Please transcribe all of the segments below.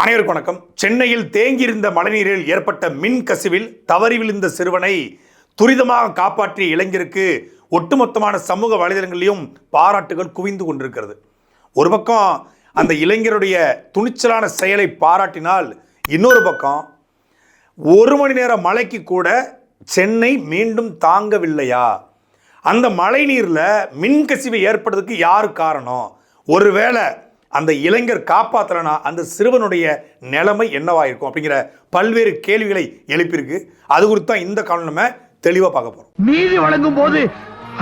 அனைவருக்கும் வணக்கம். சென்னையில் தேங்கியிருந்த மழைநீரில் ஏற்பட்ட மின் கசிவில் தவறி விழுந்த சிறுவனை துரிதமாக காப்பாற்றிய இளைஞருக்கு ஒட்டுமொத்தமான சமூக வலைதளங்களிலும் பாராட்டுகள் குவிந்து கொண்டிருக்கிறது. ஒரு பக்கம் அந்த இளைஞருடைய துணிச்சலான செயலை பாராட்டினால் இன்னொரு பக்கம் ஒரு மணி நேர மழைக்கு கூட சென்னை மீண்டும் தாங்கவில்லையா? அந்த மழை நீரில் மின்கசிவு ஏற்படுறதுக்கு யார் காரணம்? ஒருவேளை அந்த இளைஞர் காப்பாற்றலனா அந்த சிறுவனுடைய நிலைமை என்னவா இருக்கும் அப்படிங்கிற பல்வேறு கேள்விகளை எழுப்பியிருக்கு. அது குறித்து தான் இந்த காலம் நம்ம தெளிவாக பார்க்க போகிறோம் நீதி வழங்கும் போது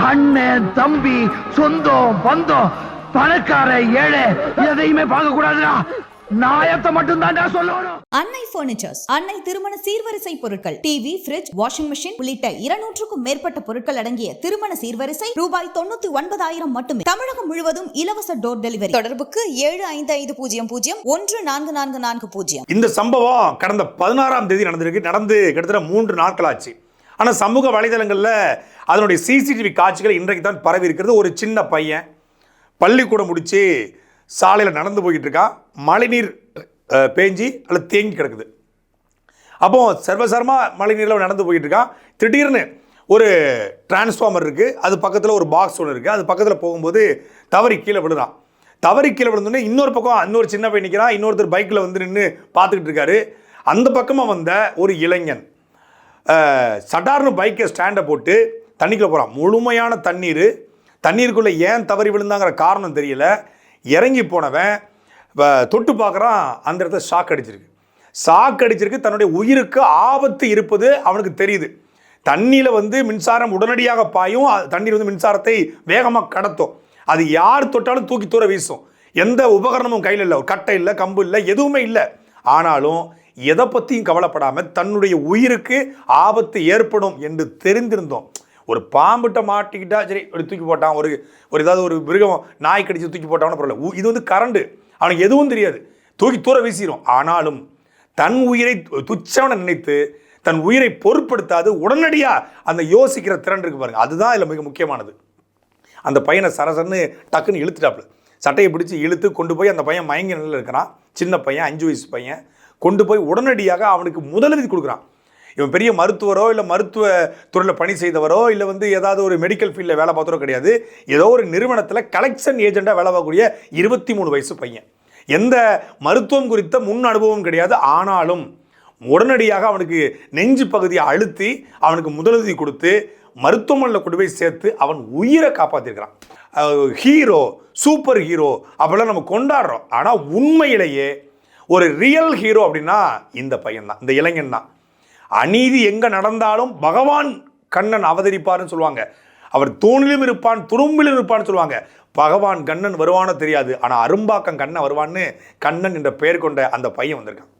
அண்ணன் தம்பி சொந்தம் பந்தம் பணக்கார ஏழை எதையுமே பார்க்க கூடாதுடா நாயத்தை மட்டும் தான்டா சொல்லணும். அன்னை பர்னிச்சர்ஸ் அன்னை திருமண சீர்வரிசை பொருட்கள் டிவி ஃபிரிட்ஜ் வாஷிங் மிஷின் உள்ளிட்ட இருநூற்றுக்கும் மேற்பட்ட பொருட்கள் அடங்கிய திருமண சீர்வரிசை ரூபாய் தொண்ணூத்தி ஒன்பதாயிரம் மட்டுமே. தமிழகம் முழுவதும் இலவச டோர் டெலிவரி தொடர்புக்கு ஏழு ஐந்து ஐந்து பூஜ்ஜியம் பூஜ்ஜியம் ஒன்று நான்கு நான்கு நான்கு பூஜ்ஜியம். இந்த சம்பவம் கடந்த பதினாறாம் தேதி நடந்திருக்கு. நடந்து கிட்டத்தட்ட மூன்று நாட்கள் ஆச்சு ஆனால் சமூக வலைதளங்களில் அதனுடைய சிசிடிவி காட்சிகள் இன்றைக்கு தான் பரவி இருக்கிறது. ஒரு சின்ன பையன் பள்ளிக்கூடம் முடித்து சாலையில் நடந்து போய்கிட்டு இருக்கான் மழைநீர் பேஞ்சி அல்லது தேங்கி கிடக்குது. அப்போ சர்வசாரமாக மழைநீரில் நடந்து போய்கிட்டு இருக்கான் திடீர்னு ஒரு டிரான்ஸ்ஃபார்மர் இருக்குது அது பக்கத்தில் ஒரு பாக்ஸ் ஒன்று இருக்குது அது பக்கத்தில் போகும்போது தவறி கீழே விழுறான் தவறி கீழே விழுந்தோடனே இன்னொரு பக்கம் இன்னொரு சின்ன பையன் நிற்கிறான் இன்னொருத்தர் பைக்கில் வந்து நின்று பார்த்துக்கிட்டு இருக்காரு. அந்த பக்கமாக வந்த ஒரு இளைஞன் சடார்னு பைக்கை ஸ்டாண்டை போட்டு தண்ணிக்குள்ளே போகிறான் முழுமையான தண்ணீர். தண்ணீருக்குள்ளே ஏன் தவறி விழுந்தாங்கிற காரணம் தெரியல. இறங்கி போனவன் தொட்டு பார்க்குறான் அந்த இடத்துல ஷாக் அடிச்சிருக்கு. ஷாக் அடிச்சிருக்கு தன்னுடைய உயிருக்கு ஆபத்து இருப்பது அவனுக்கு தெரியுது. தண்ணியில் வந்து மின்சாரம் உடனடியாக பாயும் தண்ணீர் வந்து மின்சாரத்தை வேகமாக கடத்தும். அது யார் தொட்டாலும் தூக்கி தூர வீசும். எந்த உபகரணமும் கையில் இல்லை ஒரு கட்டை இல்லை கம்பு இல்லை எதுவுமே இல்லை. ஆனாலும் எதை பற்றியும் கவலைப்படாமல் தன்னுடைய உயிருக்கு ஆபத்து ஏற்படும் என்று தெரிந்திருந்தோம். ஒரு பாம்புகிட்ட மாட்டிக்கிட்டா சரி ஒரு தூக்கி போட்டான் ஒரு ஒரு ஏதாவது ஒரு மிருகம் நாய் கடிச்சு தூக்கி போட்டான்னு பரவாயில்ல. உ- இது வந்து கரண்டு அவனுக்கு எதுவும் தெரியாது. தூக்கி தூர வீசிடும் ஆனாலும் தன் உயிரை துச்சவனை நினைத்து தன் உயிரை பொருட்படுத்தாது உடனடியாக அந்த யோசிக்கிற திறன் இருக்கு பாருங்கள் அதுதான் இதில் மிக முக்கியமானது. அந்த பையனை சரசரன்னு டக்குன்னு இழுத்துட்டாப்புல. சட்டையை பிடிச்சி இழுத்து கொண்டு போய் அந்த பையன் மயங்க நிலையில் இருக்கிறான். சின்ன பையன் அஞ்சு வயசு பையன். கொண்டு போய் உடனடியாக அவனுக்கு முதலுதவி கொடுக்குறான். இவன் பெரிய மருத்துவரோ இல்லை மருத்துவ துறையில் பணி செய்தவரோ இல்லை வந்து ஏதாவது ஒரு மெடிக்கல் ஃபீல்டில் வேலை பார்த்தவரோ கிடையாது. ஏதோ ஒரு நிறுவனத்தில் கலெக்ஷன் ஏஜெண்டாக வேலை பார்க்கக்கூடிய இருபத்தி மூணு வயசு பையன். எந்த மருத்துவம் குறித்த முன் அனுபவம் கிடையாது. ஆனாலும் உடனடியாக அவனுக்கு நெஞ்சு பகுதியை அழுத்தி அவனுக்கு முதலுதவி கொடுத்து மருத்துவமனையில் கொண்டு போய் சேர்த்து அவன் உயிரை காப்பாற்றிருக்கிறான் ஹீரோ சூப்பர் ஹீரோ அப்படிலாம் நம்ம கொண்டாடுறோம். ஆனால் உண்மையிலேயே ஒரு ரியல் ஹீரோ அப்படின்னா இந்த பையன் தான் இந்த இளைஞன் தான் அநீதி எங்கே நடந்தாலும் பகவான் கண்ணன் அவதரிப்பார்னு சொல்லுவாங்க. அவர் தூணிலும் இருப்பான் துரும்பிலும் இருப்பான்னு சொல்லுவாங்க. பகவான் கண்ணன் வருவானோ தெரியாது. ஆனால் அரும்பாக்கம் கண்ணன் வருவான்னு கண்ணன் என்ற பெயர் கொண்ட அந்த பையன் வந்திருக்கான்.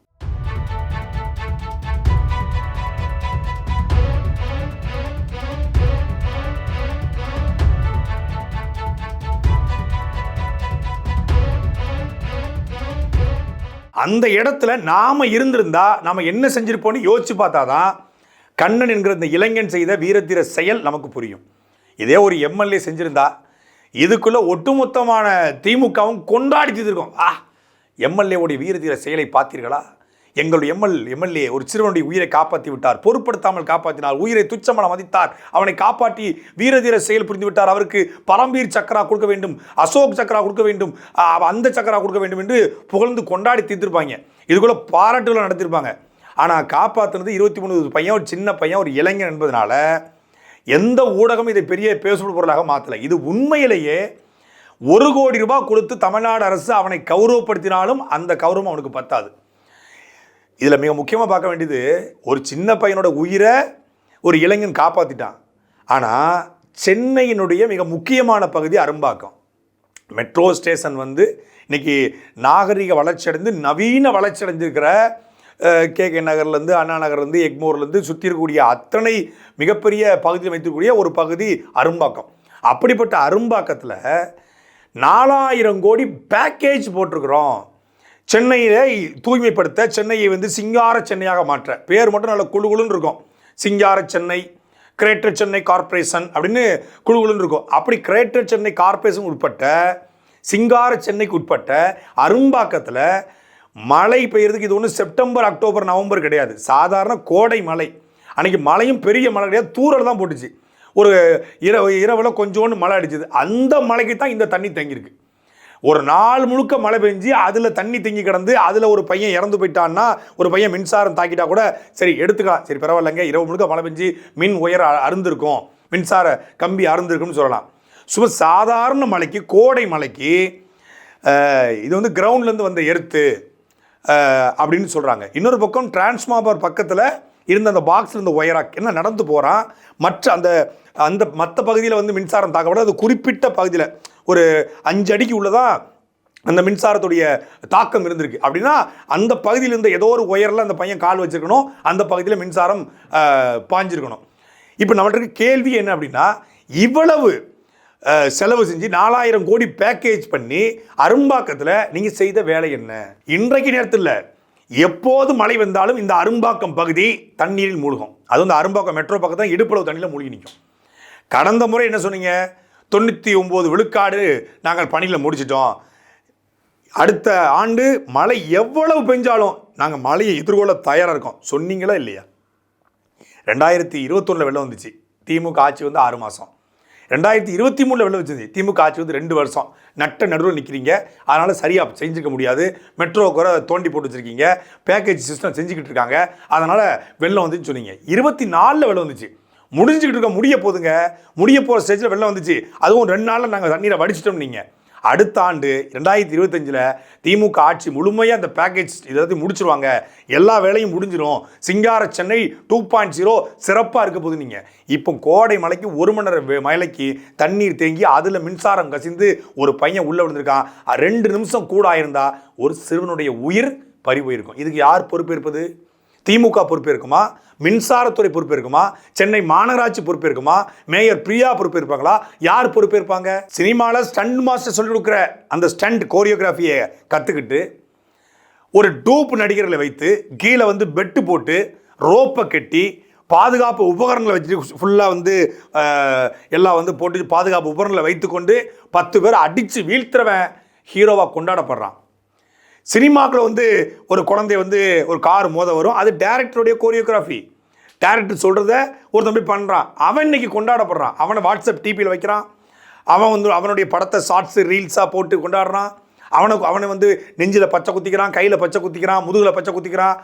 அந்த இடத்துல நாம் இருந்திருந்தா நாம் என்ன செஞ்சிருப்போம்னு யோசிச்சு பார்த்தாதான் கண்ணன் என்கிற இந்த இளைஞன் செய்த வீரத்தீர செயல் நமக்கு புரியும். இதே ஒரு எம்எல்ஏ செஞ்சுருந்தா இதுக்குள்ளே ஒட்டுமொத்தமான திமுகவும் கொண்டாடி தீர்த்திருக்கோம் ஆ எம்எல்ஏவுடைய வீரதீர செயலை பார்த்தீர்களா? எங்களுடைய எம்எல் எம்எல்ஏ ஒரு சிறுவனுடைய உயிரை காப்பாற்றி விட்டார். பொருட்படுத்தாமல் காப்பாற்றினார். உயிரை துச்சமன மதித்தார். அவனை காப்பாற்றி வீரதீர செயல் புரிந்து விட்டார். அவருக்கு பரம்பீர் சக்கரா கொடுக்க வேண்டும் அசோக் சக்கரா கொடுக்க வேண்டும் அந்த சக்கரா கொடுக்க வேண்டும் என்று புகழ்ந்து கொண்டாடி தீர்த்திருப்பாங்க. இதுக்குள்ள பாராட்டுகளை நடத்திருப்பாங்க. ஆனால் காப்பாற்றுனது இருபத்தி மூணு பையன் ஒரு சின்ன பையன் ஒரு இளைஞன் என்பதனால எந்த ஊடகம் இதை பெரிய பேசுபடு பொருளாக மாற்றலை இது உண்மையிலேயே ஒரு கோடி ரூபாய் கொடுத்து தமிழ்நாடு அரசு அவனை கௌரவப்படுத்தினாலும் அந்த கௌரவம் அவனுக்கு பத்தாது. இதில் மிக முக்கியமாக பார்க்க வேண்டியது ஒரு சின்ன பையனோட உயிரை ஒரு இளைஞன் காப்பாற்றிட்டான் ஆனால் சென்னையினுடைய மிக முக்கியமான பகுதி அரும்பாக்கம். மெட்ரோ ஸ்டேஷன் வந்து இன்னைக்கு நாகரிக வளர்ச்சி அடைந்து நவீன வளர்ச்சி அடைஞ்சிருக்கிற கே. கே. நகர்லேருந்து அண்ணா நகர்லேருந்து எக்மோர்லேருந்து சுற்றி இருக்கக்கூடிய அத்தனை மிகப்பெரிய பகுதியில் வைத்திருக்கக்கூடிய ஒரு பகுதி அரும்பாக்கம். அப்படிப்பட்ட அரும்பாக்கத்தில் நாலாயிரம் கோடி பேக்கேஜ் போட்டிருக்கிறோம். சென்னையை தூய்மைப்படுத்த சென்னையை வந்து சிங்கார சென்னையாக மாற்ற. பேர் மட்டும் நல்ல குழுகுலுன்னு இருக்கும். சிங்கார சென்னை கிரேட்டர் சென்னை கார்ப்பரேஷன் அப்படின்னு குழுகுலுன்னு இருக்கும். அப்படி கிரேட்டர் சென்னை கார்ப்பரேஷன் உட்பட்ட சிங்கார சென்னைக்கு உட்பட்ட அரும்பாக்கத்தில் மழை பெய்யறதுக்கு இது ஒன்று செப்டம்பர் அக்டோபர் நவம்பர் கிடையாது. சாதாரண கோடை மழை. அன்னைக்கு மழையும் பெரிய மழை கிடையாது. தூரல் தான் போட்டுச்சு. ஒரு இரவு இரவில் கொஞ்சோண்டு மழை அடிச்சுது. அந்த மழைக்கு தான் இந்த தண்ணி தங்கியிருக்கு. ஒரு நாள் முழுக்க மழை பெஞ்சு அதில் தண்ணி தேங்கி கிடந்து அதில் ஒரு பையன் இறந்து போயிட்டான்னா ஒரு பையன் மின்சாரம் தாக்கிட்டா கூட சரி எடுத்துக்கலாம் சரி பரவாயில்லைங்க. இரவு முழுக்க மழை பெஞ்சு மின் உயர அருந்திருக்கும். மின்சார கம்பி அருந்திருக்கும்னு சொல்லலாம். சும்மா சாதாரண மலைக்கு கோடை மலைக்கு இது வந்து கிரவுண்ட்லேருந்து வந்த எர்த்து அப்படின்னு சொல்கிறாங்க இன்னொரு பக்கம் டிரான்ஸ்ஃபார்மர் பக்கத்தில் இருந்த அந்த பாக்ஸில் இருந்த ஒயராக் என்ன நடந்து போகிறான் மற்ற அந்த அந்த மற்ற பகுதியில் வந்து மின்சாரம் தாக்கப்பட அது குறிப்பிட்ட பகுதியில் ஒரு அஞ்சு அடிக்கு உள்ளதான் அந்த மின்சாரத்துடைய தாக்கம் இருந்திருக்கு. அப்படின்னா அந்த பகுதியில் இருந்த ஏதோ ஒரு ஒயரில் அந்த பையன் கால் வச்சிருக்கணும். அந்த பகுதியில் மின்சாரம் பாஞ்சிருக்கணும் இப்போ நம்மள்ட்ட இருக்க கேள்வி என்ன அப்படின்னா இவ்வளவு செலவு செஞ்சு நாலாயிரம் கோடி பேக்கேஜ் பண்ணி அரும்பாக்கத்தில் நீங்கள் செய்த வேலை என்ன? இன்றைக்கு நேரத்தில் எப்போது மழை வந்தாலும் இந்த அரும்பாக்கம் பகுதி தண்ணீரில் மூழ்கும். அது வந்து அரும்பாக்கம் மெட்ரோ பக்கத்தில் இடுப்பளவு தண்ணியில் மூழ்கி நிற்கும் கடந்த முறை என்ன சொன்னீங்க? தொண்ணூற்றி ஒம்பது விழுக்காடு நாங்கள் பணியில் முடிச்சிட்டோம். அடுத்த ஆண்டு மழை எவ்வளவு பெஞ்சாலும் நாங்கள் மழையை எதிர்கொள்ள தயாராக இருக்கோம். சொன்னீங்களா இல்லையா? ரெண்டாயிரத்தி இருபத்தொன்னில் வெள்ளம் வந்துச்சு. திமுக ஆட்சி வந்து ஆறு மாதம் ரெண்டாயிரத்தி இருபத்தி மூணில் வெள்ளம் வச்சுது திமுக ஆட்சி வந்து ரெண்டு வருஷம். நட்ட நடுவில் நிற்கிறீங்க அதனால் சரியாக செஞ்சுக்க முடியாது. மெட்ரோ குறை தோண்டி போட்டு வச்சுருக்கீங்க. பேக்கேஜ் சிஸ்டம் செஞ்சுக்கிட்டு இருக்காங்க. அதனால் வெள்ளம் வந்துச்சு சொன்னீங்க. இருபத்தி நாலில் வெள்ளம் வந்துச்சு. முடிஞ்சுக்கிட்டு இருக்க முடிய போதுங்க. முடிய போகிற ஸ்டேஜில் வெள்ளம் வந்துச்சு. அதுவும் ரெண்டு நாளில் நாங்கள் தண்ணீரை வடிச்சிட்டோம் நீங்கள் அடுத்த ஆண்டு ரெண்டாயிரத்தி இருபத்தஞ்சில் திமுக ஆட்சி முழுமையாக அந்த பேக்கேஜ் எல்லாத்தையும் முடிச்சிருவாங்க. எல்லா வேலையும் முடிஞ்சிடும் Singara Chennai two point zero oh சிறப்பாக இருக்க போது நீங்கள் இப்போ கோடை மலைக்கு ஒரு மணி நேரம் மலைக்கு தண்ணீர் தேங்கி அதில் மின்சாரம் கசிந்து ஒரு பையன் உள்ளே விழுந்திருக்கான். ரெண்டு நிமிஷம் கூட ஆயிருந்தா ஒரு சிறுவனுடைய உயிர் பறி போயிருக்கும் இதுக்கு யார் பொறுப்பேற்பது திமுக பொறுப்பேற்குமா மின்சாரத்துறை பொறுப்பேற்குமா? சென்னை மாநகராட்சி பொறுப்பேற்குமா? மேயர் பிரியா பொறுப்பேற்பாங்களா? யார் பொறுப்பேற்பாங்க? சினிமாவில் ஸ்டண்ட் மாஸ்டர் சொல்லிக் கொடுக்குற அந்த ஸ்டண்ட் கோரியோகிராஃபியை கற்றுக்கிட்டு ஒரு டூப் நடிகர்களை வைத்து கீழே வந்து பெட்டு போட்டு ரோப்பை கட்டி பாதுகாப்பு உபகரணங்களை வச்சுட்டு ஃபுல்லாக வந்து எல்லாம் வந்து போட்டு பாதுகாப்பு உபகரணங்களை வைத்துக்கொண்டு பத்து பேர் அடித்து வீழ்த்துறவன் ஹீரோவாக கொண்டாடப்படுறான். சினிமாக்கில் வந்து ஒரு குழந்தை வந்து ஒரு கார் மோத வரும். அது டேரக்டருடைய கோரியோகிராஃபி டேரக்டர் சொல்கிறத ஒரு தம்பி பண்ணுறான் அவன் இன்னைக்கு கொண்டாடப்படுறான். அவனை வாட்ஸ்அப் டிபியில் வைக்கிறான். அவன் வந்து அவனுடைய படத்தை ஷார்ட்ஸு ரீல்ஸாக போட்டு கொண்டாடுறான். அவனுக்கு அவனை வந்து நெஞ்சில் பச்சை குத்திக்கிறான் கையில் பச்சை குத்திக்கிறான் முதுகில் பச்சை குத்திக்கிறான்.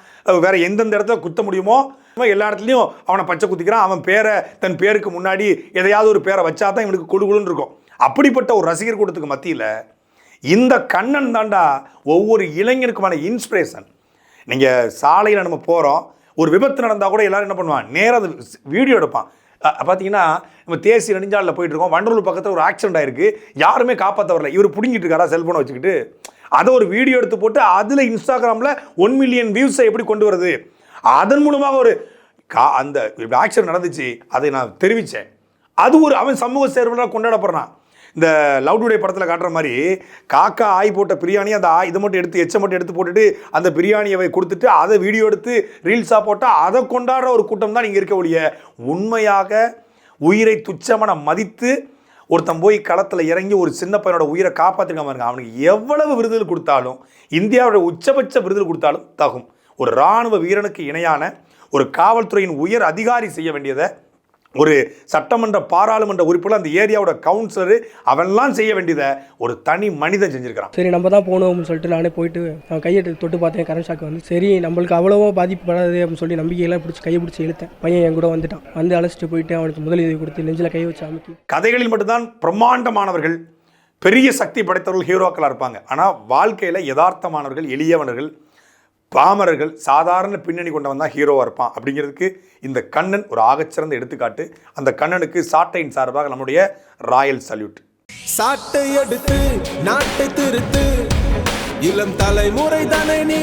வேறு எந்தெந்த இடத்துல குத்த முடியுமோ எல்லா இடத்துலையும் அவனை பச்சை குத்திக்கிறான். அவன் பேரை தன் பேருக்கு முன்னாடி எதையாவது ஒரு பேரை வச்சா தான் இவனுக்கு குழு குழுன்னு இருக்கும். அப்படிப்பட்ட ஒரு ரசிகர் கூட்டத்துக்கு மத்தியில் இந்த கண்ணன் தாண்டா ஒவ்வொரு இளைஞருக்குமான இன்ஸ்பிரேஷன் நீங்கள் சாலையில் நம்ம போகிறோம் ஒரு விபத்து நடந்தால் கூட எல்லாரும் என்ன பண்ணுவான்? நேராக அது வீடியோ எடுப்பான். பார்த்தீங்கன்னா நம்ம தேசிய நெடுஞ்சாலில் போயிட்டுருக்கோம் வண்டலூர் பக்கத்தில் ஒரு ஆக்சிடென்ட் ஆயிருக்கு யாருமே காப்பாற்ற வரல. இவர் பிடுங்கிட்டு இருக்காரா செல்ஃபோனை வச்சுக்கிட்டு? அதை ஒரு வீடியோ எடுத்து போட்டு அதில் இன்ஸ்டாகிராமில் ஒன் மில்லியன் வியூஸை எப்படி கொண்டு வருது? அதன் மூலமாக ஒரு கா அந்த ஆக்சிடென்ட் நடந்துச்சு அதை நான் தெரிவித்தேன் அது ஒரு அவன் சமூக சேர்வனாக கொண்டாடப்படுறான். இந்த லவ் டுடே படத்தில் காட்டுற மாதிரி காக்கா ஆய் போட்ட பிரியாணி அந்த ஆய் இதை மட்டும் எடுத்து எச்சை மட்டும் எடுத்து போட்டுட்டு அந்த பிரியாணியை கொடுத்துட்டு அதை வீடியோ எடுத்து ரீல்ஸாக போட்டால் அதை கொண்டாடுற ஒரு கூட்டம் தான் இங்கே இருக்க ஒழிய. உண்மையாக உயிரை துச்சமன மதித்து ஒருத்தன் போய் களத்தில் இறங்கி ஒரு சின்ன பையனோட உயிரை காப்பாற்றிருக்காம இருங்க அவனுக்கு எவ்வளவு விருதுகள் கொடுத்தாலும் இந்தியாவோட உச்சபட்ச விருதுகள் கொடுத்தாலும் தகும். ஒரு இராணுவ வீரனுக்கு இணையான ஒரு காவல்துறையின் உயர் அதிகாரி செய்ய வேண்டியதை ஒரு சட்டமன்ற பாராளுமன்ற உறுப்பினர் அந்த ஏரியாவோட கவுன்சிலரு அவன்லாம் செய்ய வேண்டியதை ஒரு தனி மனிதன் செஞ்சிருக்கிறான். சரி நம்ம தான் போகணும் அப்படின்னு சொல்லிட்டு நானே போயிட்டு நான் கையை தொட்டு பார்த்தேன் கரண்ட் ஷாக் வந்து. சரி நம்மளுக்கு அவ்வளோவா பாதிக்கப்படாது அப்படின்னு சொல்லி நம்பிக்கையெல்லாம் பிடிச்சி கையை பிடிச்சி இழுத்தேன். பையன் என் கூட வந்துட்டான். வந்து அழைச்சிட்டு போயிட்டு அவனுக்கு முதலுதவி கொடுத்து நெஞ்சில் கை வச்சு அமைக்கி. கதைகளில் மட்டும்தான் பிரம்மாண்டமானவர்கள் பெரிய சக்தி படைத்தவர்கள் ஹீரோக்களாக இருப்பாங்க. ஆனால் வாழ்க்கையில் யதார்த்தமானவர்கள் எளியவனர்கள் பாமரர்கள் சாதாரண பின்னணி கொண்டவன் தான் ஹீரோவாக இருப்பான். அப்படிங்கிறதுக்கு இந்த கண்ணன் ஒரு ஆகச்சிறந்த எடுத்துக்காட்டு. அந்த கண்ணனுக்கு சாட்டையின் சார்பாக நம்முடைய ராயல் சல்யூட். சாட்டை எடுத்து நாட்டை திருத்து. இளம் தலைமுறை தானே நீ